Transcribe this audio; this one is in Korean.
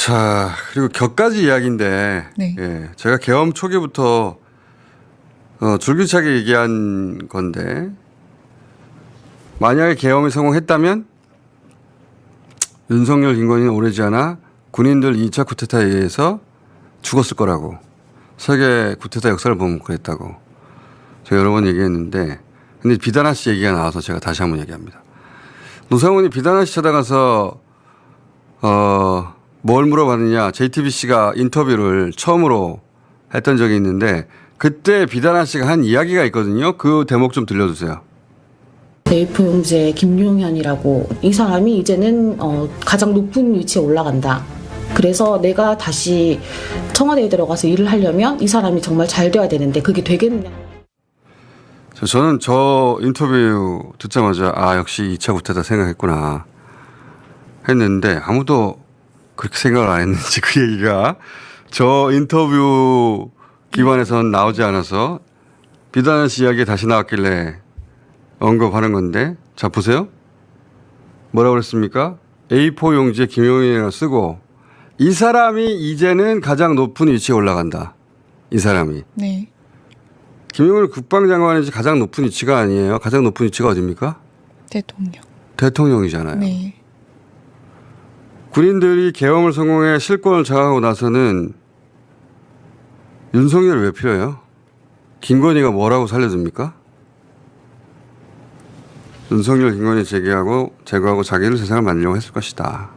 자, 그리고 격가지 이야기인데, 네. 예, 제가 계엄 초기부터 어, 줄기차게 얘기한 건데, 만약에 계엄이 성공했다면 윤석열, 김건희는 오래지 않아 군인들 2차 쿠데타에 의해서 죽었을 거라고. 세계 쿠데타 역사를 보면 그랬다고. 제가 여러 번 얘기했는데, 근데 비단아 씨 얘기가 나와서 제가 다시 한번 얘기합니다. 노상훈이 비단아 씨 찾아가서 어, 뭘 물어봤느냐. JTBC가 인터뷰를 처음으로 했던 적이 있는데 그때 비단아 씨가 한 이야기가 있거든요. 그 대목 좀 들려주세요. A4 용재 김용현이라고 이 사람이 이제는 어, 가장 높은 위치에 올라간다. 그래서 내가 다시 청와대에 들어가서 일을 하려면 이 사람이 정말 잘 돼야 되는데 그게 되겠느냐. 저- 저는 저 인터뷰 듣자마자 아 역시 2차 구태다 생각했구나 했는데 아무도 그렇게 생각을 안 했는지 그 얘기가 저 인터뷰 기반에서는 나오지 않아서 비단아 씨 이야기 다시 나왔길래 언급하는 건데 자 보세요 뭐라고 그랬습니까 A4 용지에 김용인이라고 쓰고 이 사람이 이제는 가장 높은 위치에 올라간다 이 사람이 네. 김용일 국방장관이 가장 높은 위치가 아니에요. 가장 높은 위치가 어딥니까? 대통령. 대통령이잖아요. 네. 군인들이 계엄을 성공해 실권을 장악하고 나서는 윤석열 왜 필요해요? 김건희가 뭐라고 살려줍니까? 윤석열, 김건희 제기하고 제거하고 자기를 세상을 만들려고 했을 것이다.